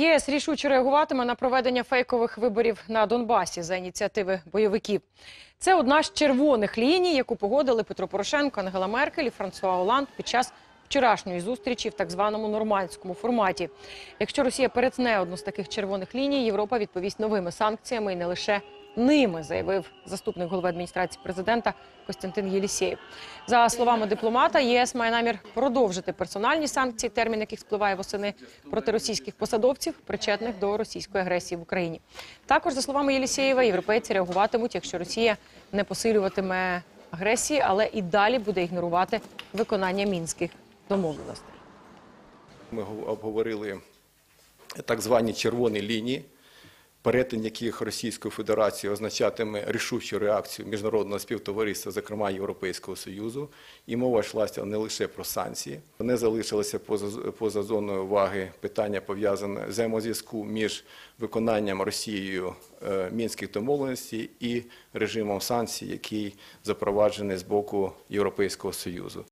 ЄС рішуче реагуватиме на проведення фейкових виборів на Донбасі за ініціативи бойовиків. Це одна з червоних ліній, яку погодили Петро Порошенко, Ангела Меркель і Франсуа Оланд під час вчорашньої зустрічі в так званому нормандському форматі. Якщо Росія перетне одну з таких червоних ліній, Європа відповість новими санкціями і не лише ними, заявив заступник голови адміністрації президента Костянтин Єлісєєв. За словами дипломата, ЄС має намір продовжити персональні санкції, термін яких спливає восени проти російських посадовців, причетних до російської агресії в Україні. Також, за словами Єлісєєва, європейці реагуватимуть, якщо Росія не посилюватиме агресії, але і далі буде ігнорувати виконання мінських домовленостей. Ми гов- обговорили так звані червоні лінії, перетин яких Російською Федерацією означатиме рішучу реакцію міжнародного співтовариства, зокрема Європейського Союзу. І мова йшлася не лише про санкції. Не залишилося поза, поза зоною уваги питання пов'язане взаємозв'язку між виконанням Росією е, мінських домовленостей і режимом санкцій, який запроваджений з боку Європейського Союзу.